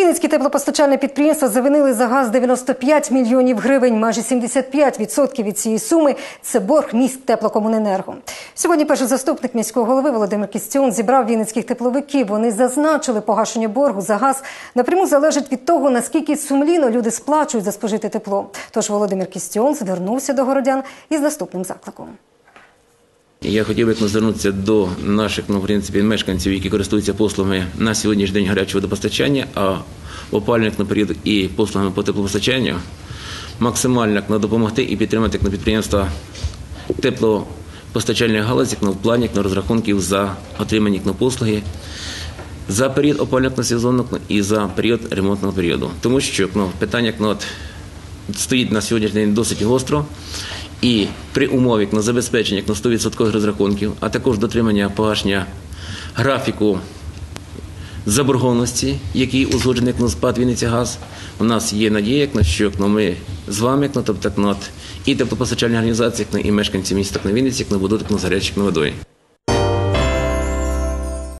Вінницькі теплопостачальне підприємства завинили за газ 95 мільйонів гривень. Майже 75% від цієї суми це борг міст теплокомуненерго. Сьогодні перший заступник міського голови Володимир Кістіон зібрав вінницьких тепловиків. Вони зазначили, погашення боргу за газ напряму залежить від того, наскільки сумлінно люди сплачують за спожите тепло. Тож Володимир Кістіон звернувся до городян із наступним закликом. Я хотів би звернутися до наших ну, в принципі, мешканців, які користуються послугами на сьогоднішній день гарячого водопостачання, а в опалювальник на період і послугами по теплопостачанню максимально ну, допомогти і підтримати ну, підприємства теплопостачальної галузі ну, в плані ну, розрахунків за отримані ну, послуги за період опалювального сезону ну, і за період ремонтного періоду. Тому що ну, питання ну, от, стоїть на сьогоднішній день досить гостро. І при умові на забезпечення на 100% розрахунків, а також дотримання погашення графіку заборгованості, який узгоджений як на спад Вінниця газ, у нас є надія, що ми з вами, тобто КНОТ і теплопостачальні організації, і мешканці міста Вінниці, будуть з гарячі водою.